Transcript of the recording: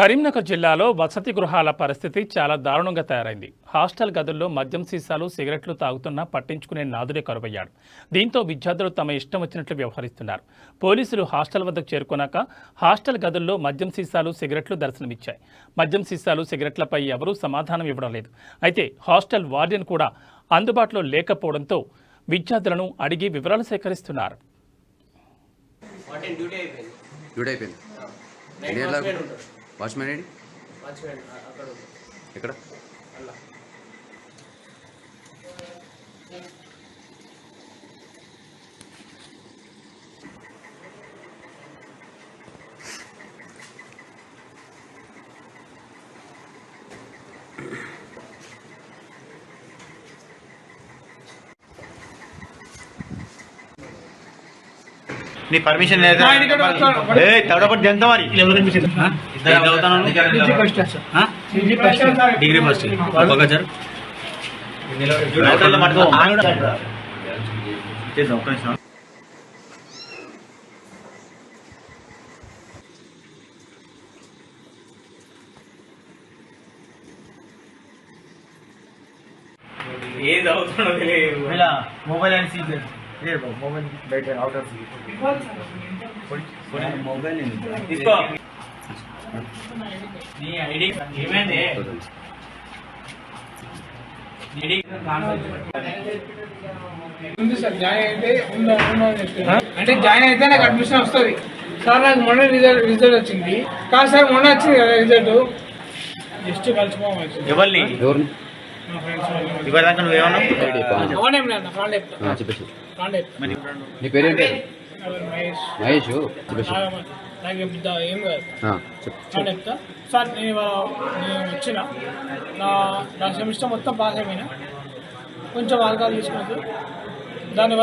కరీంనగర్ జిల్లాలో వసతి గృహాల పరిస్థితి చాలా దారుణంగా తయారైంది. హాస్టల్ గదుల్లో మద్యం సీసాలు సిగరెట్లు తాగుతున్నా పట్టించుకునే నాదుడే కరువయ్యాడు. దీంతో విద్యార్థులు తమ ఇష్టం వచ్చినట్లు వ్యవహరిస్తున్నారు. పోలీసులు హాస్టల్ వద్దకు చేరుకున్నాక హాస్టల్ గదుల్లో మద్యం సీసాలు సిగరెట్లు దర్శనమిచ్చాయి. మద్యం సీసాలు సిగరెట్లపై ఎవరూ సమాధానం ఇవ్వడం లేదు. అయితే హాస్టల్ వార్డెన్ కూడా అందుబాటులో లేకపోవడంతో విద్యార్థులను అడిగి వివరాలు సేకరిస్తున్నారు. డ్యూటీ అయిపోయింది. వాచ్మెన్ ఏంటి. ఎక్కడ? నీ పర్మిషన్ లేదా? ఏ తడపడి జంత మరి? Degree first. సార్. చేద్దాం, ఒక్క నిమిషం. తెలియదు. మొబైల్ అండ్ ఏమైంది? ఉంది సార్ జాయిన్ అయితే ఉందా ఉందా. అంటే జాయిన్ అయితే నాకు అడ్మిషన్ వస్తుంది. సార్ నాకు మొన్న రిజల్ట్ రిజల్ట్ వచ్చింది. కాదు సార్ మొన్న వచ్చింది కదా రిజల్ట్. జస్ట్ కలిసిపోవాలి ఎవరిని? ఇవ్వదాకా నువ్వేమన్నా? చెప్పేసి. నీ పేరేంటి మహేష్. మహేష్? చెప్పేసి. నాకు ఏం కాదు. సార్ నేను నేను వచ్చిన. నా నా సెమిస్టర్ మొత్తం పాస్ అయిపోయినా. కొంచెం ఆల్కహాల్ తీసుకున్నది దానివల్ల